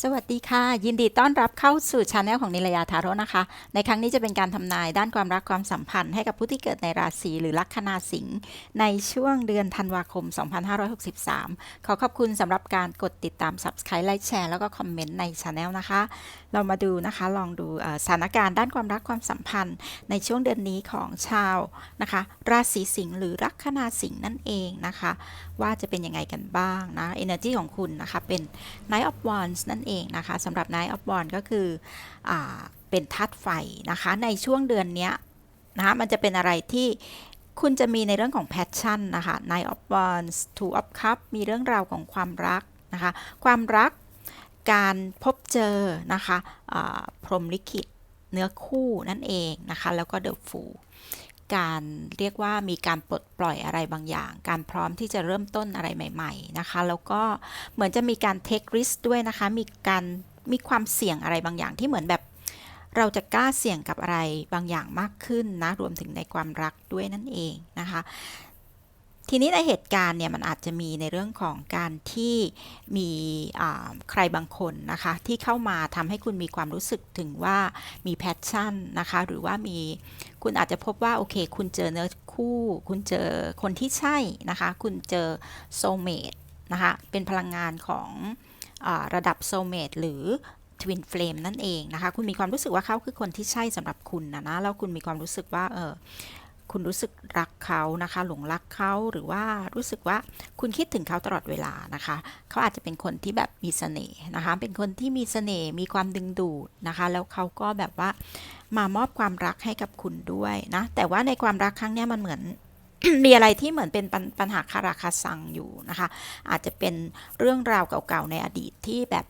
สวัสดีค่ะ ยินดีต้อนรับเข้าสู่ชาแนลของนิรยาทาโรนะคะ ในครั้งนี้จะเป็นการทำนายด้านความรักความสัมพันธ์ให้กับผู้ที่เกิดในราศีหรือลัคนาสิงห์ในช่วงเดือนธันวาคม 2563 ขอขอบคุณสำหรับการกดติดตาม subscribe ไลค์แชร์แล้วก็คอมเมนต์ในชาแนลนะคะ เรามาดูนะคะ ลองดูสถานการณ์ด้านความรักความสัมพันธ์ในช่วงเดือนนี้ของชาวนะคะ ราศีสิงห์หรือลัคนาสิงห์นั่นเองนะคะ ว่าจะเป็นยังไงกันบ้างนะ energy ของคุณนะคะ เป็น Knight of Wands นั่นเองนะคะสำหรับ Knight of Wands ก็คืออเป็นธาตุไฟนะคะ ในช่วงเดือนนี้นะคะมันจะเป็นอะไรที่คุณจะมีในเรื่องของ passion นะคะ Knight of Wands Two of Cups มีเรื่องราวของความรักนะคะ ความรัก การพบเจอนะคะพรมลิขิตเนื้อคู่นั่นเองนะคะ แล้วก็ The Fool การเรียกว่ามีการปลดปล่อยอะไรบางอย่าง การพร้อมที่จะเริ่มต้นอะไรใหม่ ๆ นะคะ แล้วก็เหมือนจะมีการ take risk ด้วยนะคะ มีการมีความเสี่ยงอะไรบางอย่างที่เหมือนแบบ เราจะกล้าเสี่ยงกับอะไรบางอย่างมากขึ้นนะ รวมถึงในความรักด้วยนั่นเองนะคะ ทีนี้ในเหตุการณ์เนี่ยมันอาจจะมีในเรื่องของการที่มีใครบางคนนะคะที่เข้ามาทำให้คุณมีความรู้สึกถึงว่ามีแพชชั่นนะคะหรือว่ามีคุณอาจจะพบว่าโอเค คุณเจอเนื้อคู่ คุณเจอคนที่ใช่นะคะ คุณเจอโซเมตนะคะเป็นพลังงานของอระดับโซเมตหรือทวินเฟลมนั่นเองนะคะ คุณมีความรู้สึกว่าเขาคือคนที่ใช่สำหรับคุณนะนะ แล้วคุณมีความรู้สึกว่า เออ คุณรู้สึกรักเขานะคะ หลงรักเขาหรือว่ารู้สึกว่าคุณคิดถึงเขาตลอดเวลานะคะ เขาอาจจะเป็นคนที่แบบมีเสน่ห์นะคะ เป็นคนที่มีเสน่ห์มีความดึงดูดนะคะ แล้วเขาก็แบบว่ามามอบความรักให้กับคุณด้วยนะแต่ว่าในความรักครั้งนี้มันเหมือนมีอะไรที่เหมือนเป็นปัญปัญหาคาราคาซังอยู่นะคะ อาจจะเป็นเรื่องราวเก่าๆในอดีตที่แบบ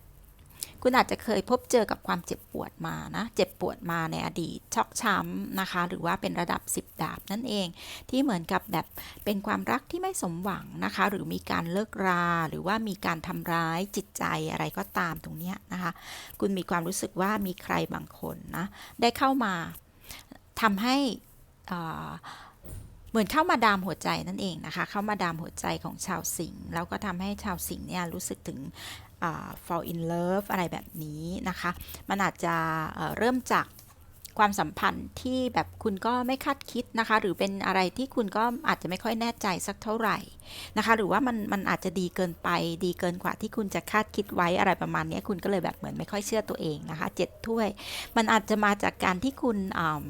คุณอาจจะเคยพบเจอกับความเจ็บปวดมานะ เจ็บปวดมาในอดีตชอกช้ำนะคะ หรือว่าเป็นระดับ 10 ดาบนั่นเอง ที่เหมือนกับแบบเป็นความรักที่ไม่สมหวังนะคะ หรือมีการเลิกราหรือว่ามีการทำร้ายจิตใจอะไรก็ตามตรงนี้นะคะ คุณมีความรู้สึกว่ามีใครบางคนนะได้เข้ามาทำให้อ่า เหมือนเข้ามาดามหัวใจนั่นเองนะคะ เข้ามาดามหัวใจของชาวสิงห์แล้วก็ทำให้ชาวสิงห์เนี่ยรู้สึกถึง fall in love อะไรแบบนี้นะคะ มันอาจจะเริ่มจากความสัมพันธ์ที่แบบคุณก็ไม่คาดคิดนะคะ หรือเป็นอะไรที่คุณก็อาจจะไม่ค่อยแน่ใจสักเท่าไหร่นะคะ หรือว่ามันมันอาจจะดีเกินไป ดีเกินกว่าที่คุณจะคาดคิดไว้อะไรประมาณนี้คุณก็เลยแบบเหมือนไม่ค่อยเชื่อตัวเองนะคะเจ็ดถ้วย มันอาจจะมาจากการที่คุณอ่า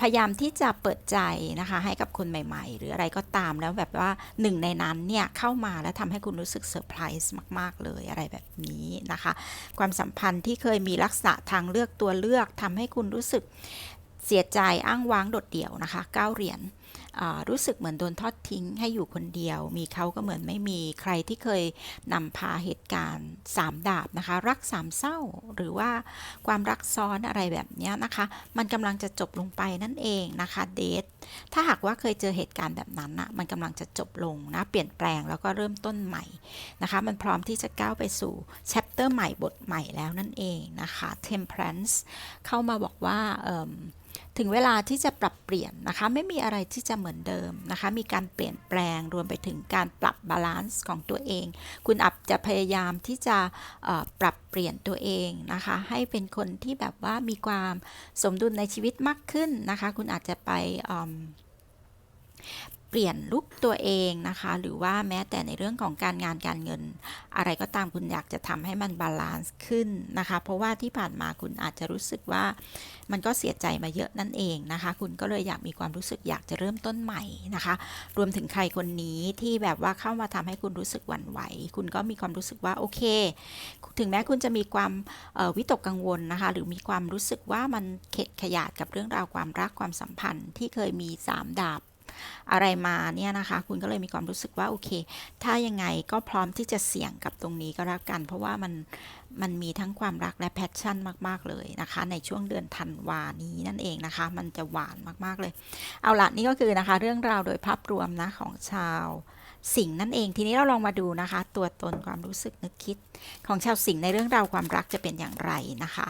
พยายามที่จะเปิดใจนะคะ ให้กับคนใหม่ๆ หรืออะไรก็ตามแล้วแบบว่าหนึ่งในนั้นเนี่ยเข้ามาแล้วทำให้คุณรู้สึกเซอร์ไพรส์มาก ๆ เลยอะไรแบบนี้นะคะ ความสัมพันธ์ที่เคยมีลักษณะทางเลือกตัวเลือกทำให้คุณรู้สึกเสียใจอ้างว้างโดดเดี่ยวนะคะก้าเหรียญ รู้สึกเหมือนโดนทอดทิ้งให้อยู่คนเดียว มีเขาก็เหมือนไม่มีใครที่เคยนำพาเหตุการณ์สามดาบนะคะ รักสามเศร้า หรือว่าความรักซ้อนอะไรแบบนี้นะคะ มันกำลังจะจบลงไปนั่นเองนะคะเดทถ้าหากว่าเคยเจอเหตุการณ์แบบนั้นนะมันกำลังจะจบลงนะเปลี่ยนแปลงแล้วก็เริ่มต้นใหม่นะคะ มันพร้อมที่จะก้าวไปสู่แชปเตอร์ใหม่บทใหม่แล้วนั่นเองนะคะ Temperance เข้ามาบอกว่าเอิ่ม ถึงเวลาที่จะปรับเปลี่ยนนะคะ ไม่มีอะไรที่จะเหมือนเดิมนะคะ มีการเปลี่ยนแปลงรวมไปถึงการปรับบาลานซ์ของตัวเอง คุณอาจจะพยายามที่จะปรับเปลี่ยนตัวเองนะคะ ให้เป็นคนที่แบบว่ามีความสมดุลในชีวิตมากขึ้นนะคะ คุณอาจจะไป เปลี่ยนลุกตัวเองนะคะ หรือว่าแม้แต่ในเรื่องของการงานการเงิน อะไรก็ตามคุณอยากจะทำให้มันบาลานซ์ขึ้นนะคะ เพราะว่าที่ผ่านมาคุณอาจจะรู้สึกว่ามันก็เสียใจมาเยอะนั่นเองนะคะ คุณก็เลยอยากมีความรู้สึกอยากจะเริ่มต้นใหม่นะคะ รวมถึงใครคนนี้ที่แบบว่าเข้ามาทำให้คุณรู้สึกหวั่นไหว คุณก็มีความรู้สึกว่าโอเค ถึงแม้คุณจะมีความวิตกกังวลนะคะ หรือมีความรู้สึกว่ามันเข็ดขยาดกับเรื่องราวความรักความสัมพันธ์ที่เคยมีสามดาบ อะไรมาเนี่ยนะคะ คุณก็เลยมีความรู้สึกว่าโอเค ถ้ายังไงก็พร้อมที่จะเสี่ยงกับตรงนี้ก็แล้วกัน เพราะว่ามันมันมีทั้งความรักและแพชชั่นมาก ๆ เลยนะคะ ในช่วงเดือนธันวานี้นั่นเองนะคะ มันจะหวานมาก ๆ เลย เอาละนี่ก็คือนะคะ เรื่องราวโดยภาพรวมนะของชาวสิงนั่นเอง ทีนี้เราลองมาดูนะคะ ตัวตนความรู้สึกนึกคิด ของชาวสิงในเรื่องราวความรักจะเป็นอย่างไรนะคะ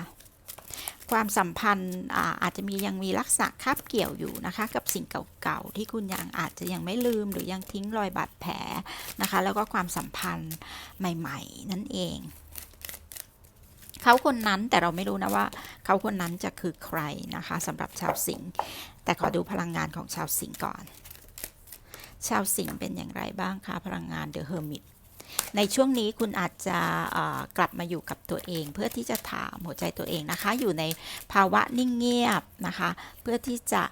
ความสัมพันธ์อาอาจจะมียังมีลักษณะคาบเกี่ยวอยู่นะคะ กับสิ่งเก่าๆที่คุณยังอาจจะยังไม่ลืมหรือยังทิ้งรอยบาดแผลนะคะ แล้วก็ความสัมพันธ์ใหม่ ๆ นั่นเองเขาคนนั้นแต่เราไม่รู้นะว่าเขาคนนั้นจะคือใครนะคะสำหรับชาวสิงห์แต่ขอดูพลังงานของชาวสิงห์ก่อน ชาวสิงห์เป็นอย่างไรบ้างคะพลังงานเดอะเฮอร์มิต ในช่วงนี้คุณอาจจะกลับมาอยู่กับตัวเอง เพื่อที่จะถามหัวใจตัวเองนะคะ อยู่ในภาวะนิ่งเงียบนะคะ เพื่อที่จะ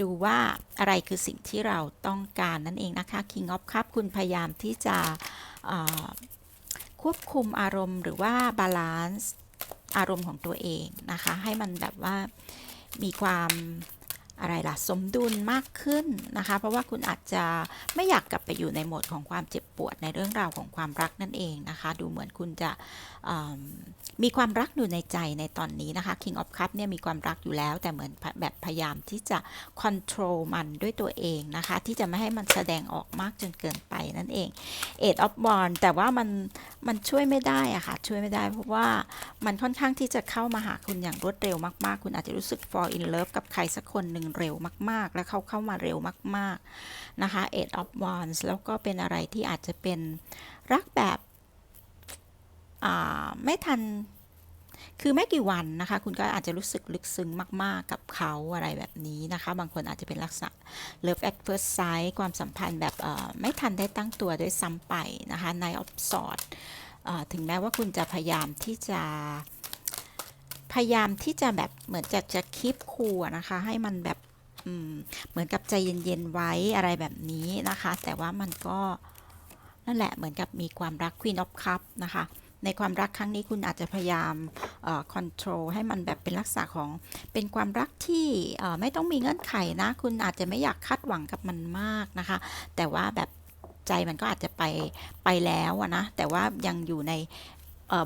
ดูว่าอะไรคือสิ่งที่เราต้องการนั่นเองนะคะ King of Cup คุณพยายามที่จะควบคุมอารมณ์หรือว่าบาลานซ์อารมณ์ของตัวเองนะคะ ให้มันแบบว่ามีความ อะไรล่ะสมดุลมากขึ้นนะคะ เพราะว่าคุณอาจจะไม่อยากกลับไปอยู่ในโหมดของความเจ็บปวดในเรื่องราวของความรักนั่นเองนะคะ ดูเหมือนคุณจะ มีความรักอยู่ในใจในตอนนี้นะคะ King of Cup เนี่ยมีความรักอยู่แล้ว แต่เหมือนแบบพยายามที่จะ control มันด้วยตัวเองนะคะ ที่จะไม่ให้มันแสดงออกมากจนเกินไปนั่นเอง Eight of Wands แต่ว่ามันมันช่วยไม่ได้อะค่ะ ช่วยไม่ได้เพราะว่ามันค่อนข้างที่จะเข้ามาหาคุณอย่างรวดเร็วมากๆ คุณอาจจะรู้สึก fall in love กับใครสักคนหนึ่งเร็วมาก ๆ แล้วเขาเข้ามาเร็วมาก ๆนะคะ Eight of Wands แล้วก็เป็นอะไรที่อาจจะเป็นรักแบบ ไม่ทันคือไม่กี่วันนะคะ คุณก็อาจจะรู้สึกลึกซึ้งมาก ๆ กับเขาอะไรแบบนี้นะคะ บางคนอาจจะเป็นลักษณะ love at first sight ความสัมพันธ์แบบไม่ทันได้ตั้งตัวด้วยซ้ำไปนะคะ Nine of Swords เอ่อถึงแม้ว่าคุณจะพยายามที่จะพยายามที่จะแบบเหมือนจะจะคีบคูลนะคะ ให้มันแบบเหมือนกับใจเย็น ๆ ไว้อะไรแบบนี้นะคะ แต่ว่ามันก็นั่นแหละเหมือนกับมีความรัก Queen of Cup นะคะ ในความรักครั้งนี้คุณอาจจะพยายามคอนโทรลให้มันแบบเป็นลักษณะของเป็นความรักที่ไม่ต้องมีเงื่อนไขนะ คุณอาจจะไม่อยากคาดหวังกับมันมากนะคะ แต่ว่าแบบใจมันก็อาจจะไปไปแล้วอะนะ แต่ว่ายังอยู่ใน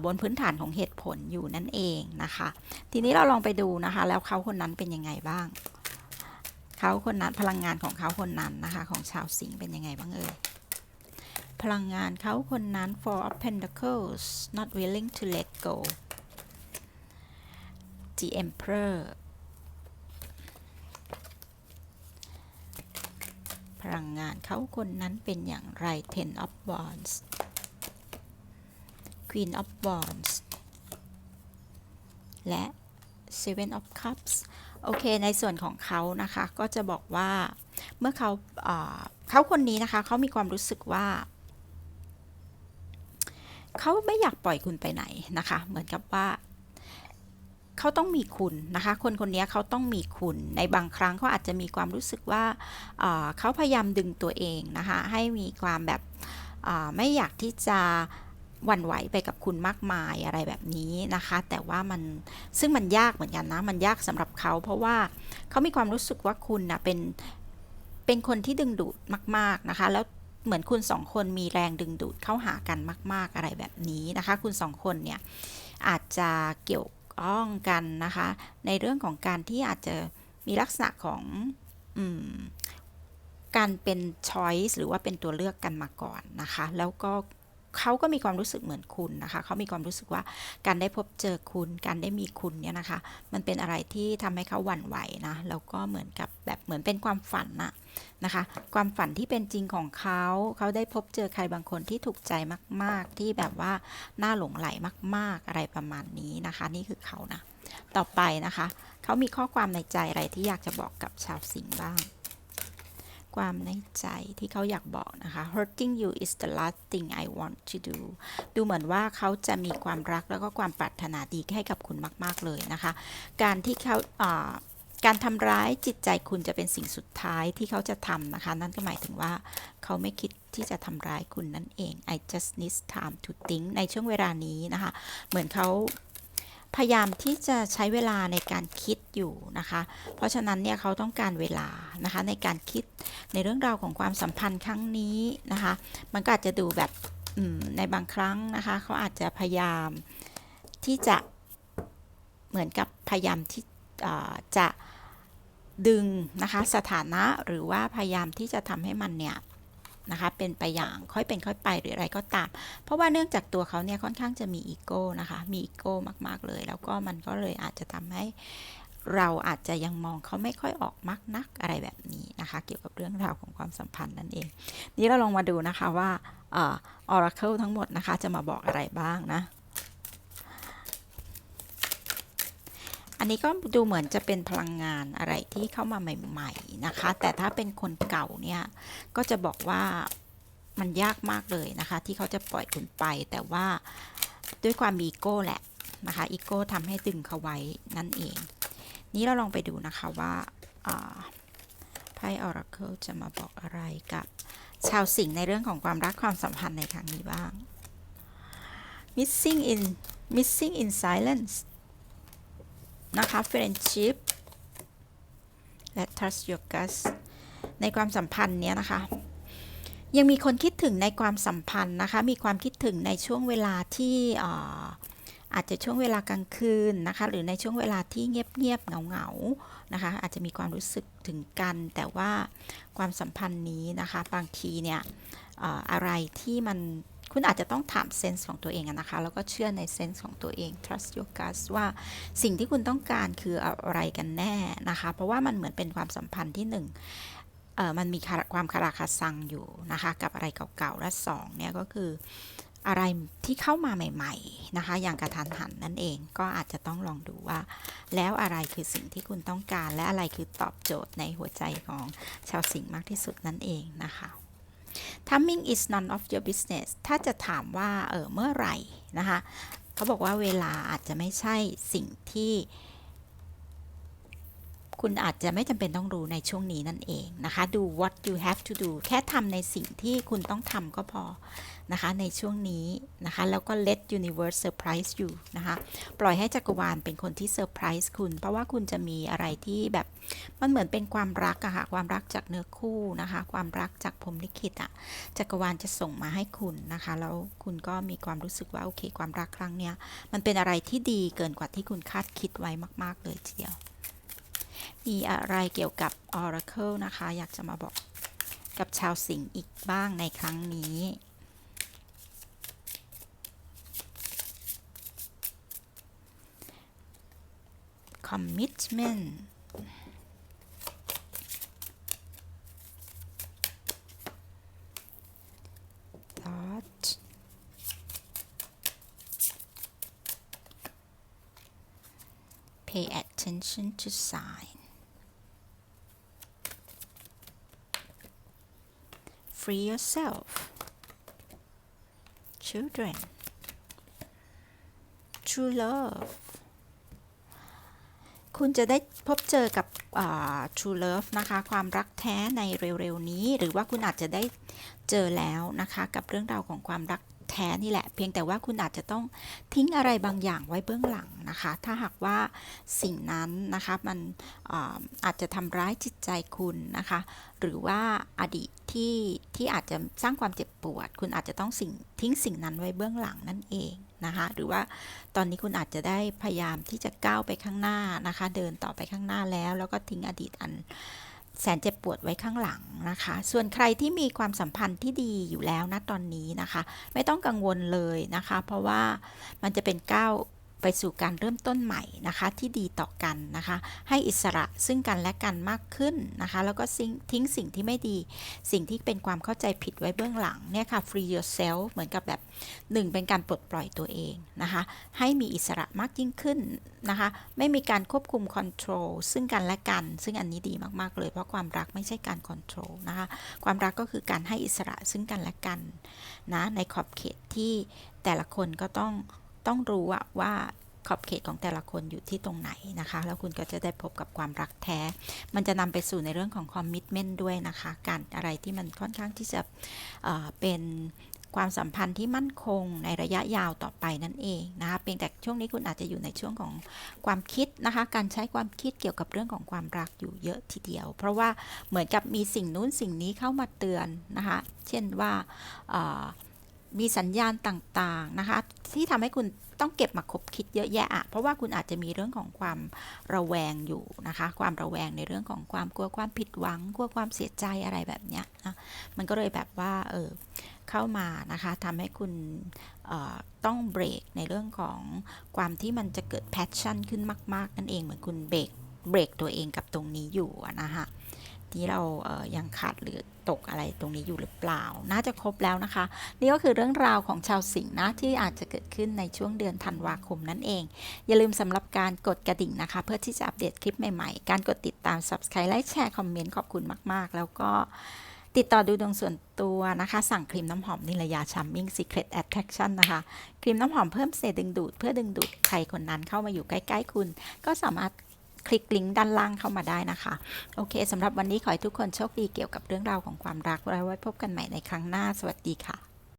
บนพื้นฐานของเหตุผลอยู่นั่นเองนะคะ ทีนี้เราลองไปดูนะคะ แล้วเขาคนนั้นเป็นยังไงบ้าง เขาคนนั้นพลังงานของเขาคนนั้นนะคะ ของชาวสิงห์เป็นยังไงบ้างเอ่ย พลังงานเขาคนนั้น Four of Pentacles not willing to let go The Emperor พลังงานเขาคนนั้นเป็นอย่างไร Ten of Wands Queen of Wands และ Seven of Cups โอเค ในส่วนของเขานะคะ ก็จะบอกว่า เมื่อเขาเอ่อเขาคนนี้นะคะ เขามีความรู้สึกว่า เขาไม่อยากปล่อยคุณไปไหนนะคะ เหมือนกับว่าเขาต้องมีคุณนะคะ คนคนนี้เขาต้องมีคุณ ในบางครั้งเขาอาจจะมีความรู้สึกว่าเขาพยายามดึงตัวเองนะคะ ให้มีความแบบไม่อยากที่จะวันไหวไปกับคุณมากมายอะไรแบบนี้นะคะ แต่ว่ามันซึ่งมันยากเหมือนกันนะ มันยากสำหรับเขา เพราะว่าเขามีความรู้สึกว่าคุณนะเป็นเป็นคนที่ดึงดูดมาก ๆนะคะ แล้ว เหมือนคุณสองคนมีแรงดึงดูดเข้าหากันมาก ๆ อะไรแบบนี้นะคะ คุณสองคนเนี่ยอาจจะเกี่ยวข้องกันนะคะ ในเรื่องของการที่อาจจะมีลักษณะของอการเป็น choice หรือว่าเป็นตัวเลือกกันมาก่อนนะคะ แล้วก็ เขาก็มีความรู้สึกเหมือนคุณนะคะ เขามีความรู้สึกว่าการได้พบเจอคุณ การได้มีคุณเนี่ยนะคะ มันเป็นอะไรที่ทำให้เขาหวั่นไหวนะ แล้วก็เหมือนกับแบบเหมือนเป็นความฝันนะนะคะ ความฝันที่เป็นจริงของเขา เขาได้พบเจอใครบางคนที่ถูกใจมาก ๆ ที่แบบว่าน่าหลงไหลมาก ๆ อะไรประมาณนี้นะคะ นี่คือเขานะ ต่อไปนะคะ เขามีข้อความในใจอะไรที่อยากจะบอกกับชาวสิงห์บ้าง ความในใจที่เขาอยากบอกนะคะ hurting you is the last thing I want to do ดูเหมือนว่าเขาจะมีความรักแล้วก็ความปรารถนาดีให้กับคุณมาก ๆ เลยนะคะ การที่เขาอ่าการทำร้ายจิตใจคุณจะเป็นสิ่งสุดท้ายที่เขาจะทำนะคะ นั่นก็หมายถึงว่าเขาไม่คิดที่จะทำร้ายคุณนั่นเอง I just need time to think ในช่วงเวลานี้นะคะ เหมือนเขา พยายามที่จะใช้เวลาในการคิดอยู่นะคะ เพราะฉะนั้นเนี่ยเขาต้องการเวลานะคะในการคิดในเรื่องราวของความสัมพันธ์ครั้งนี้นะคะ มันก็อาจจะดูแบบในบางครั้งนะคะเขาอาจจะพยายามที่จะเหมือนกับพยายามที่จะดึงนะคะสถานะหรือว่าพยายามที่จะทำให้มันเนี่ย นะคะ เป็นไปอย่างค่อยเป็นค่อยไปหรืออะไรก็ตาม เพราะว่าเนื่องจากตัวเขาเนี่ยค่อนข้างจะมีอีโก้นะคะ มีอีโก้มาก ๆ เลย แล้วก็มันก็เลยอาจจะทำให้เราอาจจะยังมองเขาไม่ค่อยออกมากนักอะไรแบบนี้นะคะ เกี่ยวกับเรื่องราวของความสัมพันธ์นั่นเอง นี่เราลองมาดูนะคะว่าออร์เคิลทั้งหมดนะคะจะมาบอกอะไรบ้างนะ อันนี้ก็ดูเหมือนจะเป็นพลังงานอะไรที่เข้ามาใหม่ๆนะคะ แต่ถ้าเป็นคนเก่าเนี่ยก็จะบอกว่ามันยากมากเลยนะคะ ที่เขาจะปล่อยคุณไป แต่ว่าด้วยความมีอีโก้แหละนะคะอีโก้ทำให้ดึงเขาไว้นั่นเอง นี้เราลองไปดูนะคะว่าอ่าไพ่ Oracle จะมาบอกอะไรกับชาวสิงห์ในเรื่องของความรักความสัมพันธ์ในครั้งนี้บ้าง missing in missing in silence นะคะ friendship และ trust your gut ในความสัมพันธ์เนี้ยนะคะ ยังมีคนคิดถึงในความสัมพันธ์นะคะ มีความคิดถึงในช่วงเวลาที่อาอาจจะช่วงเวลากลางคืนนะคะ หรือในช่วงเวลาที่เงียบๆเหงาๆนะคะ อาจจะมีความรู้สึกถึงกัน แต่ว่าความสัมพันธ์นี้นะคะ บางทีเนี่ยออะไรที่มัน คุณอาจจะต้องถามเซนส์ของตัวเองนะคะ แล้วก็เชื่อในเซนส์ของตัวเอง trust your gut ว่าสิ่งที่คุณต้องการคืออะไรกันแน่นะคะ เพราะว่ามันเหมือนเป็นความสัมพันธ์ที่หนึ่งเอ่อมันมีความคาราคาซังอยู่นะคะ กับอะไรเก่าๆ และสองเนี่ยก็คืออะไรที่เข้ามาใหม่ ๆ นะคะ อย่างกระทันหันนั่นเองก็อาจจะต้องลองดูว่า แล้วอะไรคือสิ่งที่คุณต้องการ และอะไรคือตอบโจทย์ในหัวใจของชาวสิงห์มากที่สุดนั่นเองนะคะ timing is none of your business ถ้าจะถามว่าเออเมื่อไหร่นะคะเขาบอกว่าเวลาอาจจะไม่ใช่สิ่งที่ คุณอาจจะไม่จำเป็นต้องรู้ในช่วงนี้นั่นเองนะคะ ดู what you have to do แค่ทำในสิ่งที่คุณต้องทำก็พอนะคะ ในช่วงนี้นะคะ แล้วก็ let universe surprise you นะคะ ปล่อยให้จักรวาลเป็นคนที่เซอร์ไพรส์คุณ เพราะว่าคุณจะมีอะไรที่แบบมันเหมือนเป็นความรักอะค่ะ ความรักจากเนื้อคู่นะคะ ความรักจากพรมลิขิตอะจักรวาลจะส่งมาให้คุณนะคะ แล้วคุณก็มีความรู้สึกว่าโอเค ความรักครั้งเนี้ยมันเป็นอะไรที่ดีเกินกว่าที่คุณคาดคิดไว้มาก ๆ เลยทีเดียว มีอะไรเกี่ยวกับ Oracle นะคะ อยากจะมาบอกกับชาวสิงห์อีกบ้างในครั้งนี้ commitment that pay attention to sign free yourself children true love คุณจะได้พบเจอกับ True Love นะคะ ความรักแท้ในเร็ว ๆ นี้ หรือว่าคุณอาจจะได้เจอแล้วนะคะ กับเรื่องราวของความรัก แท้นี่แหละ เพียงแต่ว่าคุณอาจจะต้องทิ้งอะไรบางอย่างไว้เบื้องหลังนะคะ ถ้าหากว่าสิ่งนั้นนะคะมันอาอาจจะทำร้ายจิตใจคุณนะคะ หรือว่าอดีตที่ที่อาจจะสร้างความเจ็บปวด คุณอาจจะต้องสิ่งทิ้งสิ่งนั้นไว้เบื้องหลังนั่นเองนะคะหรือว่าตอนนี้คุณอาจจะได้พยายามที่จะก้าวไปข้างหน้านะคะ เดินต่อไปข้างหน้าแล้ว แล้วก็ทิ้งอดีตอัน แสนเจ็บปวดไว้ข้างหลังนะคะ ส่วนใครที่มีความสัมพันธ์ที่ดีอยู่แล้วนะตอนนี้นะคะ ไม่ต้องกังวลเลยนะคะ เพราะว่ามันจะเป็นก้าว ไปสู่การเริ่มต้นใหม่นะคะที่ดีต่อกันนะคะ ให้อิสระซึ่งกันและกันมากขึ้นนะคะ แล้วก็ทิ้งสิ่งที่ไม่ดี สิ่งที่เป็นความเข้าใจผิดไว้เบื้องหลังเนี่ยค่ะ free yourself เหมือนกับแบบหนึ่งเป็นการปลดปล่อยตัวเองนะคะ ให้มีอิสระมากยิ่งขึ้นนะคะ ไม่มีการควบคุม control ซึ่งกันและกัน ซึ่งอันนี้ดีมากๆเลยเพราะความรักไม่ใช่การ control นะคะ ความรักก็คือการให้อิสระซึ่งกันและกันนะในขอบเขตที่แต่ละคนก็ต้อง ต้องรู้ว่าขอบเขตของแต่ละคนอยู่ที่ตรงไหนนะคะ แล้วคุณก็จะได้พบกับความรักแท้ มันจะนำไปสู่ในเรื่องของคอมมิชเมนต์ด้วยนะคะ การอะไรที่มันค่อนข้างที่จะเเป็นความสัมพันธ์ที่มั่นคงในระยะยาวต่อไปนั่นเองนะคะเพียงแต่ช่วงนี้คุณอาจจะอยู่ในช่วงของความคิดนะคะ การใช้ความคิดเกี่ยวกับเรื่องของความรักอยู่เยอะทีเดียว เพราะว่าเหมือนกับมีสิ่งนู้นสิ่งนี้เข้ามาเตือนนะคะ เช่นว่า มีสัญญาณต่างๆนะคะที่ทำให้คุณต้องเก็บมาคบคิดเยอะแยะอะเพราะว่าคุณอาจจะมีเรื่องของความระแวงอยู่นะคะ ความระแวงในเรื่องของความกลัวความผิดหวัง กลัวความเสียใจอะไรแบบเนี้ยนะมันก็เลยแบบว่าเออเข้ามานะคะทำให้คุณต้องเบรกในเรื่องของความที่มันจะเกิดแพชชั่นขึ้นมาก ๆ นั่นเองเหมือนคุณเบรกเบรกตัวเองกับตรงนี้อยู่นะคะ นี้เราเยังขาดหรือตกอะไรตรงนี้อยู่หรือเปล่า น่าจะครบแล้วนะคะ นี่ก็คือเรื่องราวของชาวสิงห์นะที่อาจจะเกิดขึ้นในช่วงเดือนธันวาคมนั่นเอง อย่าลืมสำหรับการกดกระดิ่งนะคะ เพื่อที่จะอัปเดตคลิปใหม่ๆ การกดติดตาม Subscribe ไลค์แชร์คอมเมนต์ขอบคุณมากๆ แล้วก็ติดต่อดูดวงส่วนตัวนะคะ สั่งครีมน้ำหอมนิรยาชัมมิ่ง Secret Attraction นะคะ ครีมน้ำหอมเพิ่มเสน่ห์ดึงดูด เพื่อดึงดูดใครคนนั้นเข้ามาอยู่ใกล้ ๆ คุณ ก็สามารถ คลิกลิงก์ด้านล่างเข้ามาได้นะคะ โอเคสำหรับวันนี้ขอให้ทุกคนโชคดีเกี่ยวกับเรื่องราวของความรักแล้วไว้พบกันใหม่ในครั้งหน้า สวัสดีค่ะ